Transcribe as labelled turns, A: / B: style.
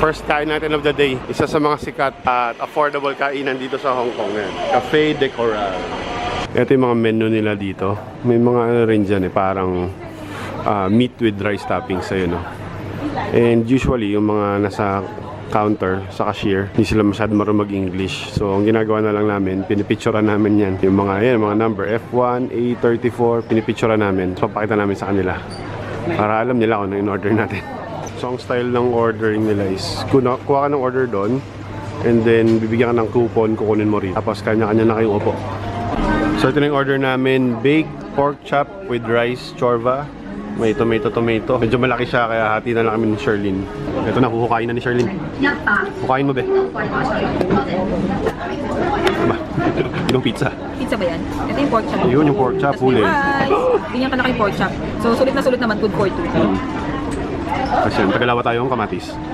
A: First kain natin of the day. Isa sa mga sikat at affordable kainan dito sa Hong Kong. Yan. Cafe de Coral. Ito yung mga menu nila dito. May mga ano rin dyan eh, parang ah, meat with rice toppings. Ayun, no? And usually, yung mga nasa counter sa cashier, hindi sila masyado marunong mag-English. So, ang ginagawa na lang namin, pinipicturean namin yan. Yung mga, yan, mga number, F1, A34, pinipicturean namin. So, pakita namin sa kanila. Para alam nila kung ano yung order natin. So, ang style ng ordering nila is, kuna, kuha ka ng order doon, and then bibigyan ka ng coupon, kukunin mo rin. Tapos, kanya-kanya na kayong upo. So, ito na yung order namin. Baked pork chop with rice, chorva. May tomato, tomato. Medyo malaki siya, kaya hati na lang kami ni Sherlyn. Ito na, huhukain na ni Sherlyn. Hukain mo, be. Ba? Yung pizza.
B: Pizza ba yan? Ito yung pork chop.
A: Yun, yung pork chop, huli.
B: Ganyan kalaki yung pork chop. So, sulit na sulit naman, good for two.
A: Kasi tagalawa tayo ng kamatis.